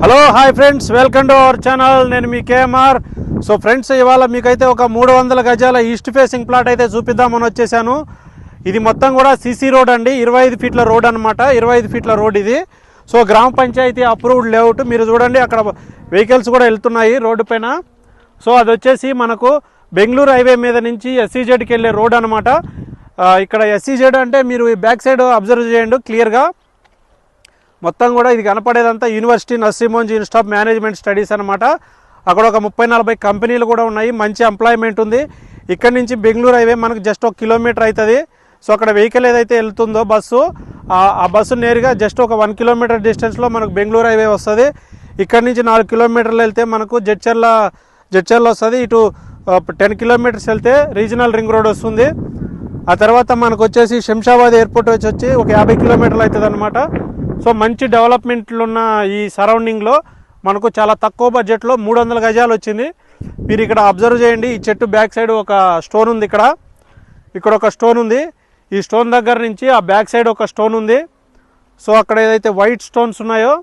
Hello hi friends welcome to our channel నేను మీ KMR. So friends ఇవాళ మీకైతే ఒక మూడు వందల గజాల ఈస్ట్ ఫేసింగ్ ప్లాట్ అయితే చూపిద్దామని వచ్చేసాను. ఇది మొత్తం కూడా సీసీ రోడ్ అండి. ఇరవై ఐదు ఫీట్ల రోడ్ అనమాట ఇరవై ఐదు ఫీట్ల రోడ్ ఇది. సో గ్రామ పంచాయతీ అప్రూవ్డ్ లేఅవుట్ మీరు చూడండి అక్కడ వెహికల్స్ కూడా వెళ్తున్నాయి రోడ్డు పైన. సో అది వచ్చేసి మనకు బెంగళూరు హైవే మీద నుంచి ఎస్సీజెడ్కి వెళ్ళే రోడ్ అనమాట ఇక్కడ ఎస్సీజెడ్ అంటే మీరు ఈ బ్యాక్ సైడ్ అబ్జర్వ్ చేయండి క్లియర్గా మొత్తం కూడా ఇది కనపడేదంతా యూనివర్సిటీ నర్సింహోంజ్ ఇన్స్టిట్యూట్ ఆఫ్ మేనేజ్మెంట్ స్టడీస్ అనమాట అక్కడ ఒక ముప్పై నలభై కంపెనీలు కూడా ఉన్నాయి. మంచి ఎంప్లాయ్మెంట్ ఉంది. ఇక్కడ నుంచి బెంగళూరు హైవే మనకు జస్ట్ ఒక కిలోమీటర్ అవుతుంది సో అక్కడ వెహికల్ ఏదైతే వెళ్తుందో బస్సు ఆ- ఆ బస్సు నేరుగా జస్ట్ ఒక వన్ కిలోమీటర్ డిస్టెన్స్లో మనకు బెంగళూరు హైవే వస్తుంది. ఇక్కడ నుంచి నాలుగు కిలోమీటర్లు వెళ్తే మనకు జడ్చర్ల జడ్చర్ల వస్తుంది. ఇటు టెన్ కిలోమీటర్స్ వెళ్తే రీజనల్ రింగ్ రోడ్ వస్తుంది. ఆ తర్వాత మనకు వచ్చేసి శంషాబాద్ ఎయిర్పోర్ట్ వచ్చి వచ్చి ఒక యాభై కిలోమీటర్లు అవుతుంది అనమాట సో మంచి డెవలప్మెంట్లు ఉన్న ఈ సరౌండింగ్లో మనకు చాలా తక్కువ బడ్జెట్లో మూడు వందల గజాలు వచ్చింది. మీరు ఇక్కడ అబ్జర్వ్ చేయండి. ఈ చెట్టు బ్యాక్ సైడ్ ఒక స్టోన్ ఉంది ఇక్కడ. ఇక్కడ ఒక స్టోన్ ఉంది. ఈ స్టోన్ దగ్గర నుంచి ఆ బ్యాక్ సైడ్ ఒక స్టోన్ ఉంది. సో అక్కడ ఏదైతే వైట్ స్టోన్స్ ఉన్నాయో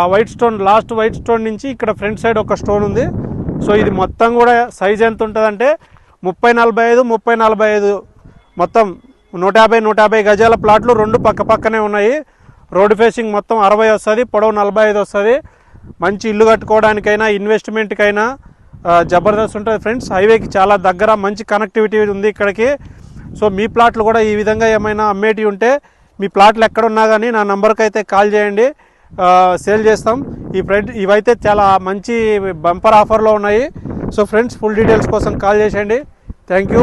ఆ white stone last white stone నుంచి ఇక్కడ ఫ్రంట్ సైడ్ ఒక స్టోన్ ఉంది. సో ఇది మొత్తం కూడా సైజ్ ఎంత ఉంటుందంటే ముప్పై నలభై ఐదు ముప్పై నలభై ఐదు. మొత్తం నూట యాభై నూట యాభై గజాల ప్లాట్లు రెండు పక్క పక్కనే ఉన్నాయి. రోడ్ ఫేసింగ్ మొత్తం అరవై వస్తుంది పొడవు నలభై ఐదు వస్తుంది. మంచి ఇల్లు కట్టుకోవడానికైనా ఇన్వెస్ట్మెంట్కైనా జబర్దస్త్ ఉంటుంది ఫ్రెండ్స్. హైవేకి చాలా దగ్గర మంచి కనెక్టివిటీ ఉంది ఇక్కడికి. సో మీ ప్లాట్లు కూడా ఈ విధంగా ఏమైనా అమ్మేటి ఉంటే మీ ప్లాట్లు ఎక్కడున్నా కానీ నా నంబర్కి అయితే కాల్ చేయండి. సేల్ చేస్తాం. ఈ ఫ్రెండ్ ఇవైతే చాలా మంచి బంపర్ ఆఫర్లో ఉన్నాయి. సో ఫ్రెండ్స్ ఫుల్ డీటెయిల్స్ కోసం కాల్ చేసేయండి. Thank you.